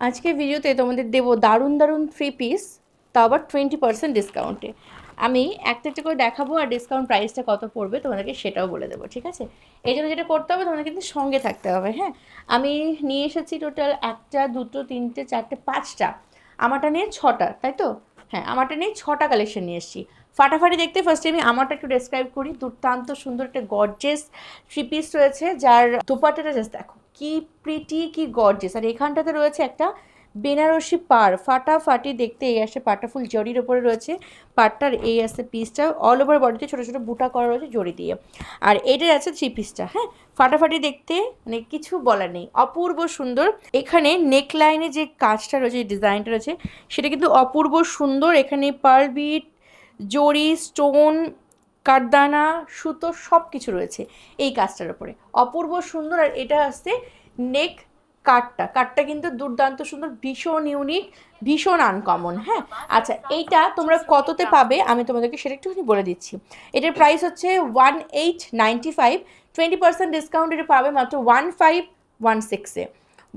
আজকে ভিডিওতে তোমাদের দেবো দারুণ দারুণ থ্রি পিস তা আবার টোয়েন্টি পার্সেন্ট ডিসকাউন্টে আমি একটা একটা করে দেখাবো আর ডিসকাউন্ট প্রাইসটা কত পড়বে তোমাদেরকে সেটাও বলে দেবো, ঠিক আছে? এই জন্য যেটা করতে হবে তোমাদের কিন্তু সঙ্গে থাকতে হবে হ্যাঁ? আমি নিয়ে এসেছি টোটাল একটা, দুটো, তিনটে, চারটে, পাঁচটা। আমারটা নিয়ে ছটা, তাই তো? হ্যাঁ আমারটা নিয়ে ছটা কালেকশন নিয়ে এসেছি। ফাটাফাটি দেখতে ফার্স্টে আমি আমারটা একটু ডেসক্রাইব করি। দুর্দান্ত সুন্দর একটা গর্জেস থ্রি পিস রয়েছে, যার দুপাটাটা জাস্ট দেখো। কি প্রিটি কি গর্জেস আর এখানটাতে রয়েছে একটা বেনারসি পার ফাটাফাটি দেখতে এই আসে পাটা ফুল জরির ওপরে রয়েছে পাটটার এই আসে পিসটা অল ওভার বডিতে ছোটো ছোটো বুটা করা রয়েছে জড়ি দিয়ে। আর এটাই আছে থ্রি পিসটা হ্যাঁ? ফাটাফাটি দেখতে মানে কিছু বলার নেই। অপূর্ব সুন্দর। এখানে নেক লাইনে যে কাজটা রয়েছে ডিজাইনটা রয়েছে, সেটা কিন্তু অপূর্ব সুন্দর। এখানে পার্ল বিট জড়ি স্টোন কারদানা, সুতো সব কিছু রয়েছে এই কাজটার উপরে। অপূর্ব সুন্দর আর এটা আসছে নেক কাটটা। কাটটা কিন্তু দুর্দান্ত সুন্দর, ভীষণ ইউনিক ভীষণ আনকমন হ্যাঁ? আচ্ছা এইটা তোমরা কততে পাবে? আমি তোমাদেরকে সেটা একটুখানি বলে দিচ্ছি। এটার প্রাইস হচ্ছে one eight ninety five twenty percent discount এটা পাবে মাত্র ওয়ান ফাইভ ওয়ান সিক্সে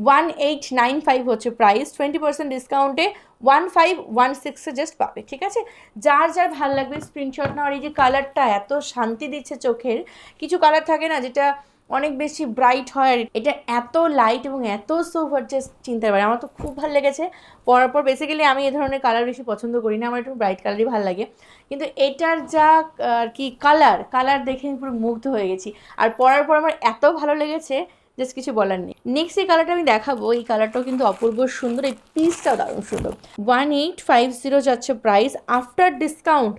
ওয়ান এইট নাইন ফাইভ হচ্ছে প্রাইস টোয়েন্টি পার্সেন্ট ডিসকাউন্টে ওয়ান ফাইভ ওয়ান সিক্সে জাস্ট পাবে, ঠিক আছে? যার যার ভালো লাগবে স্ক্রিনশট নেওয়ার এই যে কালারটা এত শান্তি দিচ্ছে চোখের, কিছু কালার থাকে না যেটা অনেক বেশি ব্রাইট হয়, আর এটা এত লাইট এবং এত সোভার জাস্ট চিনতে পারে, আমার তো খুব ভালো লেগেছে। পরার পর বেসিক্যালি আমি এ ধরনের কালার বেশি পছন্দ করি না, আমার একটু ব্রাইট কালারই ভালো লাগে। কিন্তু এটার যা আর কি কালার কালার দেখে পুরো মুগ্ধ হয়ে গেছি। আর পরার পর আমার এত ভালো লেগেছে জাস্ট কিছু বলার নেই। নেক্সট এই কালারটা আমি দেখাবো, এই কালারটাও কিন্তু অপূর্ব সুন্দর, এই পিসটাও দারুণ সুন্দর। ওয়ান এইট ফাইভ জিরো যাচ্ছে price after discount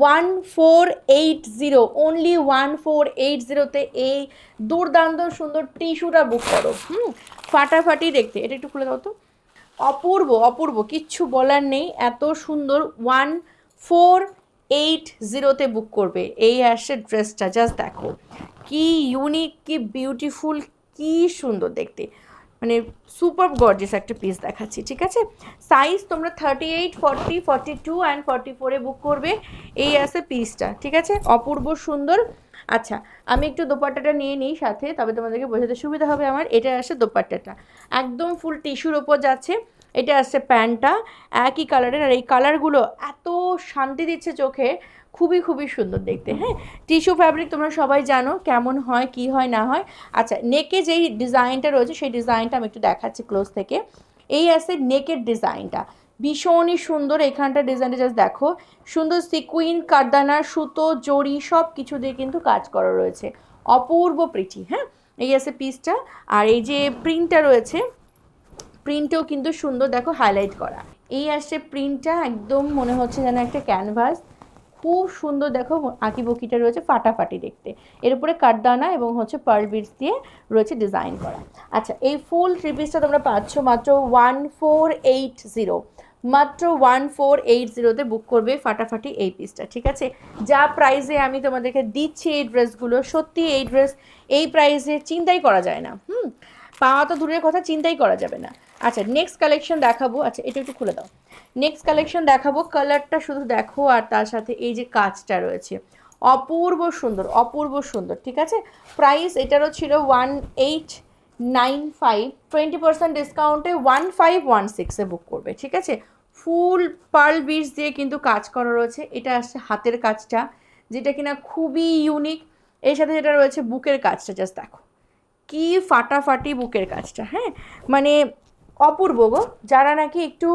one four eight zero only one four eight জিরোতে এই দুর্দান্ত সুন্দর টিস্যুটা বুক করো। হুম, ফাটাফাটি দেখতে। এটা একটু খুলে দাও তো। অপূর্ব অপূর্ব, কিচ্ছু বলার নেই। এত সুন্দর ওয়ান ফোর এইট জিরোতে বুক করবে। এই আসছে ড্রেসটা জাস্ট দেখো। কি ইউনিক কি বিউটিফুল কি সুন্দর দেখতে। মানে সুপার গর্জিয়াস একটা পিস দেখাচ্ছি, ঠিক আছে? সাইজ তোমরা thirty eight forty forty two and forty ফোরে বুক করবে। এই আছে পিসটা ঠিক আছে? অপূর্ব সুন্দর। আচ্ছা আমি একটু দোপাট্টাটা নিয়ে নিই সাথে, তবে তোমাদেরকে বোঝাতে সুবিধা হবে আমার। এটা আসে দোপাট্টাটা। একদম ফুল টিস্যুর ওপর যাচ্ছে। এটা আসছে প্যান্টটা। একই কালারের আর এই কালারগুলো এত শান্তি দিচ্ছে চোখে। খুবই খুবই সুন্দর দেখতে হ্যাঁ? টিস্যু ফ্যাব্রিক তোমরা সবাই জানো কেমন হয়, কি হয়, না হয়। আচ্ছা নেকে যেই ডিজাইনটা রয়েছে সেই ডিজাইনটা আমি একটু দেখাচ্ছি ক্লোজ থেকে। এই আছে নেকের ডিজাইনটা। ভীষণই সুন্দর এখানটা ডিজাইনটা জাস্ট দেখো। সুন্দর সিকুইন কারদানা, সুতো, জড়ি সব কিছু দিয়ে কিন্তু কাজ করা রয়েছে। অপূর্ব প্রিটি হ্যাঁ? এই আছে পিসটা আর এই যে প্রিন্টটা রয়েছে প্রিন্টও কিন্তু সুন্দর, দেখো হাইলাইট করা। এই আসছে প্রিন্টটা একদম মনে হচ্ছে যেন একটা ক্যানভাস খুব সুন্দর দেখো আঁকি বকিটা রয়েছে ফাটাফাটি দেখতে। এর উপরে কাঠদানা এবং হচ্ছে পার্ল বিটস দিয়ে রয়েছে ডিজাইন করা। আচ্ছা এই ফুল থ্রি পিসটা তোমরা পাচ্ছ মাত্র ওয়ান ফোর এইট জিরো মাত্র ওয়ান ফোর এইট জিরোতে বুক করবে ফাটাফাটি এই পিসটা ঠিক আছে? যা প্রাইসে আমি তোমাদেরকে দিচ্ছি এই ড্রেসগুলো সত্যি এই ড্রেস এই প্রাইসে চিন্তাই করা যায় না, হুম? পাওয়া তো দূরের কথা, চিন্তাই করা যাবে না। আচ্ছা নেক্সট কালেকশন দেখাবো। আচ্ছা এটা একটু খুলে দাও। নেক্সট কালেকশন দেখাবো। কালারটা শুধু দেখো আর তার সাথে এই যে কাজটা রয়েছে। অপূর্ব সুন্দর অপূর্ব সুন্দর, ঠিক আছে? প্রাইস এটারও ছিল one eight nine five twenty percent ডিসকাউন্টে ওয়ান ফাইভ ওয়ান সিক্সে বুক করবে, ঠিক আছে? ফুল পার্ল বিটস দিয়ে কিন্তু কাজ করা রয়েছে। এটা আসছে হাতের কাজটা, যেটা কিনা খুবই ইউনিক এর সাথে যেটা রয়েছে, বুকের কাজটা জাস্ট দেখো। কি ফাটাফাটি বুকের কাজটা হ্যাঁ? মানে অপূর্ব গো। যারা নাকি একটু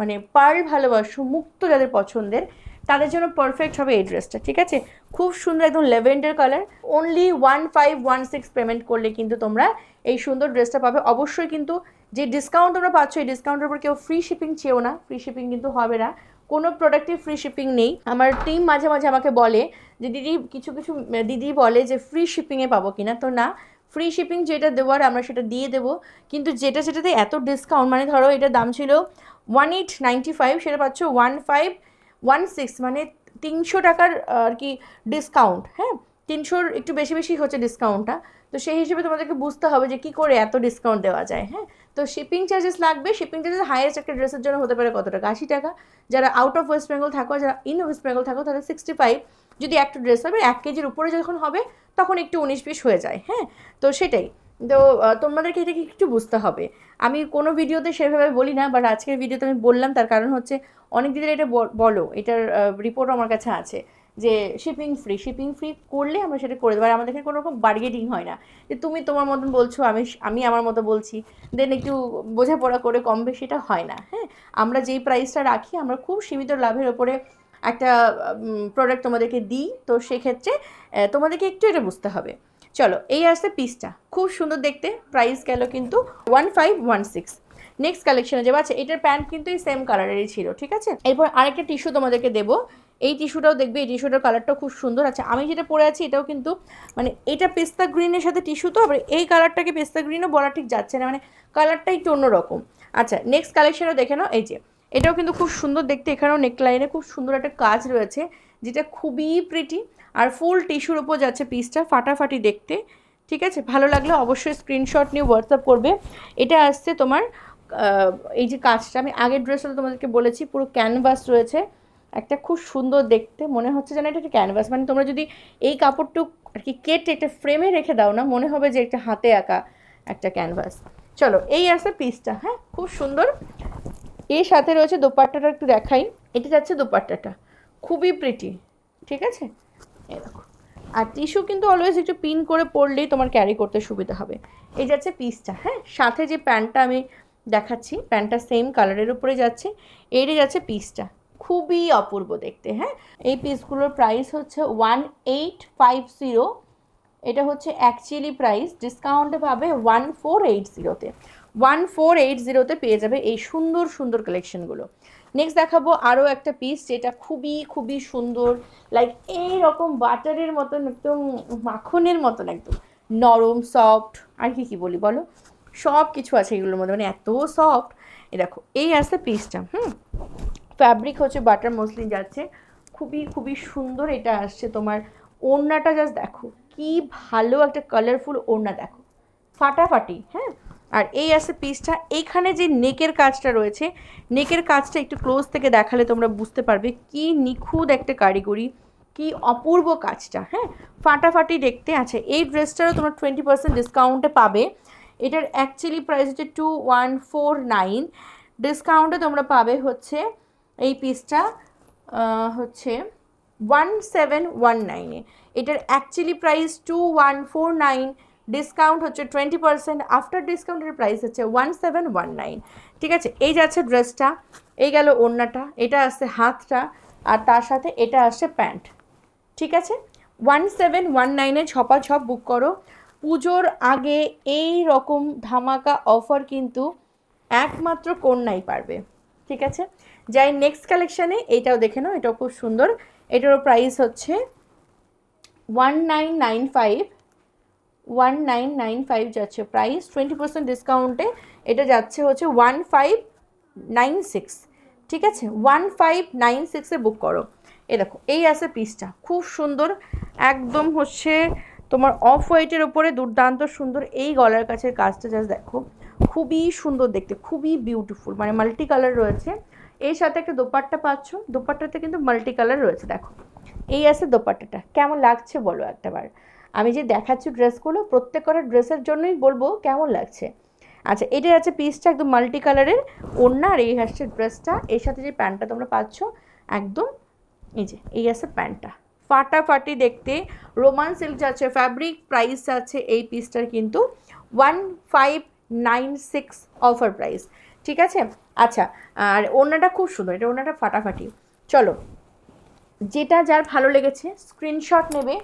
মানে পার্ল ভালোবাসো, মুক্ত যাদের পছন্দের, তাদের জন্য পারফেক্ট হবে এই ড্রেসটা ঠিক আছে? খুব সুন্দর একদম lavender colour only one five one six payment করলে কিন্তু তোমরা এই সুন্দর ড্রেসটা পাবে। অবশ্যই কিন্তু যে ডিসকাউন্ট তোমরা পাচ্ছ, এই ডিসকাউন্টের উপর কেউ ফ্রি শিপিং চেও না। ফ্রি শিপিং কিন্তু হবে না। কোনো প্রোডাক্টে ফ্রি শিপিং নেই। আমার টিম মাঝে মাঝে আমাকে বলে যে, দিদি, কিছু কিছু, দিদি বলে যে ফ্রি শিপিংয়ে পাবো কিনা? তো না ফ্রি শিপিং যেটা দেওয়ার, আমরা সেটা দিয়ে দেবো। কিন্তু যেটা সেটাতে এত ডিসকাউন্ট মানে ধরো এটার দাম ছিল ওয়ান এইট নাইনটি ফাইভ সেটা পাচ্ছ ওয়ান ফাইভ ওয়ান সিক্স মানে তিনশো টাকার আর কি ডিসকাউন্ট হ্যাঁ? তিনশোর একটু বেশি বেশি হচ্ছে ডিসকাউন্টটা তো সেই হিসেবে তোমাদেরকে বুঝতে হবে যে কী করে এত ডিসকাউন্ট দেওয়া যায় হ্যাঁ? তো শিপিং চার্জেস লাগবে। শিপিং চার্জেস হাইয়েস্ট একটা ড্রেসের জন্য হতে পারে কত টাকা? আশি টাকা। যারা আউট অফ ওয়েস্ট বেঙ্গল থাকো, যারা ইন ওয়েস্ট বেঙ্গল থাকো, তাদের সিক্সটি ফাইভ যদি একটা ড্রেস হবে, এক কেজির উপরে যখন হবে, তখন একটু উনিশ পিস হয়ে যায় হ্যাঁ? তো সেটাই। তো তোমাদেরকে এটাকে একটু বুঝতে হবে? আমি কোনো ভিডিওতে সেভাবে বলি না বাট আজকের ভিডিওতে আমি বললাম, তার কারণ হচ্ছে অনেক দিনের এটা বলো, এটার রিপোর্ট আমার কাছে আছে যে শিপিং ফ্রি শিপিং ফ্রি করলে আমরা সেটা করে দেবো, আর আমাদের এখানে কোনো রকম বার্গেনিং হয় না। যে তুমি তোমার মতন বলছো, আমি আমি আমার মতো বলছি দেন একটু বোঝাপড়া করে কম বেশি, এটা হয় না হ্যাঁ? আমরা যেই প্রাইসটা রাখি, আমরা খুব সীমিত লাভের ওপরে একটা প্রোডাক্ট তোমাদেরকে দিই। তো সেক্ষেত্রে তোমাদেরকে একটু এটা বুঝতে হবে। চলো, এই আসছে পিসটা খুব সুন্দর দেখতে। প্রাইস গেল কিন্তু one five one six next কালেকশনে যাব। আচ্ছা এটার প্যান্ট কিন্তু এই সেম কালারেরই ছিল, ঠিক আছে? এরপর আরেকটা টিস্যু তোমাদেরকে দেবো। এই টিস্যুটাও দেখবে, এই টিস্যুটার কালারটাও খুব সুন্দর। আচ্ছা আমি যেটা পরে আছি, এটাও কিন্তু মানে এটা পেস্তা গ্রিনের সাথে টিস্যু তো, আবার এই কালারটাকে পেস্তা গ্রিনও বলা ঠিক যাচ্ছে না। মানে কালারটা একটু অন্যরকম। আচ্ছা নেক্সট কালেকশনও দেখে নাও। এই যে এটাও কিন্তু খুব সুন্দর দেখতে। এখানেও নেকলাইনে খুব সুন্দর একটা কাজ রয়েছে, যেটা খুবই প্রিটি আর ফুল টিস্যুর ওপর যাচ্ছে পিসটা ফাটাফাটি দেখতে। ঠিক আছে? ভালো লাগলে অবশ্যই স্ক্রিনশট নিয়ে হোয়াটসঅ্যাপ করবে। এটা আসছে তোমার এই যে কাজটা। আমি আগের ড্রেসটা তোমাদেরকে বলেছি, পুরো ক্যানভাস রয়েছে। একটা খুব সুন্দর দেখতে। মনে হচ্ছে যেন এটা একটা ক্যানভাস মানে তোমরা যদি এই কাপড়টুক আর কি কেটে একটা ফ্রেমে রেখে দাও না, মনে হবে যে একটা হাতে আঁকা একটা ক্যানভাস চলো, এই আছে পিসটা হ্যাঁ? খুব সুন্দর। এর সাথে রয়েছে দোপাট্টাটা একটু দেখাই। এটা যাচ্ছে দোপাট্টাটা। খুবই প্রিটি ঠিক আছে? এরকম আর টিস্যু কিন্তু অলওয়েজ একটু পিন করে পরলেই তোমার ক্যারি করতে সুবিধা হবে। এই যাচ্ছে পিসটা হ্যাঁ? সাথে যে প্যান্টটা আমি দেখাচ্ছি প্যান্টটা সেম কালারের উপরে যাচ্ছে, এরই যাচ্ছে পিসটা খুবই অপূর্ব দেখতে হ্যাঁ? এই পিসগুলোর প্রাইস হচ্ছে ওয়ান এইট ফাইভ জিরো এটা হচ্ছে অ্যাকচুয়ালি প্রাইস ডিসকাউন্টে পাবে ওয়ান ফোর এইট জিরোতে ওয়ান ফোর এইট জিরোতে পেয়ে যাবে এই সুন্দর সুন্দর কালেকশনগুলো নেক্সট দেখাবো আরও একটা পিস যেটা খুবই খুবই সুন্দর লাইক এই রকম বাটারের মতন, একদম মাখনের মতন একদম। নরম সফট আর কি কি বলি বলো? সব কিছু আছে এগুলোর মধ্যে মানে এত সফট এ দেখো, এই আসছে পিসটা হুম? ফ্যাব্রিক হচ্ছে বাটার মসলিন যাচ্ছে। খুবই খুবই সুন্দর এটা আসছে তোমার। ওড়নাটা জাস্ট দেখো, কি ভালো একটা কালারফুল ওড়না দেখো। ফাটাফাটি হ্যাঁ? আর এই আছে পিসটা এইখানে যে নেকের কাজটা রয়েছে নেকের কাজটা একটু ক্লোজ থেকে দেখালে তোমরা বুঝতে পারবে কি নিখুঁত একটা কারিগরি, কি অপূর্ব কাজটা হ্যাঁ? ফাটাফাটি দেখতে আছে। এই ড্রেসটারও তোমরা টোয়েন্টি পার্সেন্ট ডিসকাউন্টে পাবে। এটার অ্যাকচুয়ালি প্রাইস হচ্ছে টু ওয়ান ফোর নাইন ডিসকাউন্টে তোমরা পাবে হচ্ছে এই পিসটা হচ্ছে ওয়ান সেভেন ওয়ান নাইনে এটার actually price two one four nine discount হচ্ছে টোয়েন্টি পার্সেন্ট আফটার ডিসকাউন্টের প্রাইস হচ্ছে ওয়ান সেভেন ওয়ান নাইন ঠিক আছে? এই যাচ্ছে ড্রেসটা এই গেল ওড়নাটা, এটা আসছে হাতটা, আর তার সাথে এটা আসছে প্যান্ট। ঠিক আছে? ওয়ান সেভেন ওয়ান নাইনে ছপা ছপ বুক করো। পুজোর আগে এই রকম ধামাকা অফার কিন্তু একমাত্র কন্যাই পারবে। ঠিক আছে? যাই নেক্সট কালেকশানে এইটাও দেখে নাও, এটাও খুব সুন্দর। এটারও প্রাইস হচ্ছে one nine nine five one nine nine five যাচ্ছে। প্রাইস টোয়েন্টি পার্সেন্ট ডিসকাউন্টে এটা যাচ্ছে হচ্ছে ওয়ান ফাইভ নাইন সিক্স ঠিক আছে? ওয়ান ফাইভ নাইন সিক্সে বুক করো। এ দেখো, এই আছে পিসটা খুব সুন্দর। একদম হচ্ছে তোমার অফ হোয়াইটের ওপরে দুর্দান্ত সুন্দর। এই গলার কাছের কাজটা জাস্ট দেখো। খুবই সুন্দর দেখতে, খুবই বিউটিফুল মানে মাল্টি কালার রয়েছে। এর সাথে একটা দোপাট্টা পাচ্ছ। দোপাট্টাতে কিন্তু মাল্টি কালার রয়েছে, দেখো। এই আছে দোপাট্টাটা। কেমন লাগছে বলো একটাবার। আমি যে দেখাচ্ছি ড্রেসগুলো প্রত্যেক কটা ড্রেসের জন্যই বলব কেমন লাগছে। আচ্ছা এটা আছে পিসটা একদম মাল্টি কালারের ওড়না আর এই হচ্ছে ড্রেসটা, এর সাথে যে প্যান্টটা তোমরা পাচ্ছ, একদম এই যে, এই আছে প্যান্টটা। ফাটাফাটি দেখতে, রোমান সিল্ক যাচ্ছে ফ্যাব্রিক প্রাইস আছে এই পিসটার কিন্তু one five nine six offer price ঠিক আছে? আচ্ছা আর ওড়নাটা খুব সুন্দর, এটা ওড়নাটা ফাটাফাটি। চলো যেটা যার ভালো লেগেছে স্ক্রিনশট নেবে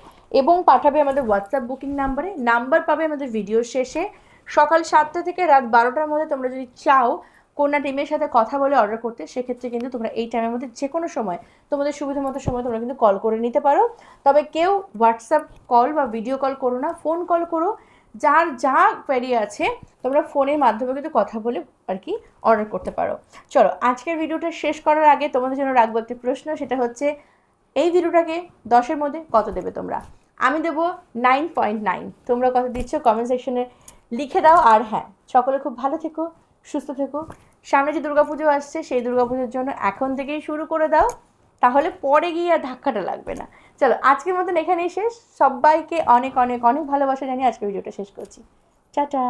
এবং পাঠাবে আমাদের হোয়াটসঅ্যাপ বুকিং নাম্বারে নাম্বার পাবে আমাদের ভিডিও শেষে। সকাল সাতটা থেকে রাত বারোটার মধ্যে তোমরা যদি চাও কোনা টিমের সাথে কথা বলে অর্ডার করতে, সেক্ষেত্রে কিন্তু তোমরা এই টাইমের মধ্যে যে কোনো সময় তোমাদের সুবিধা মতো সময় তোমরা কিন্তু কল করে নিতে পারো। তবে কেউ হোয়াটসঅ্যাপ কল বা ভিডিও কল করো না ফোন কল করো। যার যা কোয়ারি আছে, তোমরা ফোনের মাধ্যমে কিন্তু কথা বলে আর কি অর্ডার করতে পারো। চলো, আজকের ভিডিওটা শেষ করার আগে তোমাদের জন্য রাখব একটি প্রশ্ন, সেটা হচ্ছে এই ভিডিওটাকে দশের মধ্যে কত দেবে তোমরা? আমি দেবো নাইন পয়েন্ট নাইন তোমরা কত দিচ্ছ? কমেন্ট সেকশনে লিখে দাও। আর হ্যাঁ সকলে খুব ভালো থেকো, সুস্থ থেকো। সামনে যে দুর্গাপুজো আসছে, সেই দুর্গাপুজোর জন্য এখন থেকেই শুরু করে দাও। তাহলে পরে গিয়ে আর ধাক্কাটা লাগবে না। চলো, আজকের মতন এখানেই শেষ। সবাইকে অনেক অনেক অনেক ভালোবাসা জানিয়ে আজকের ভিডিওটা শেষ করছি। টাটা!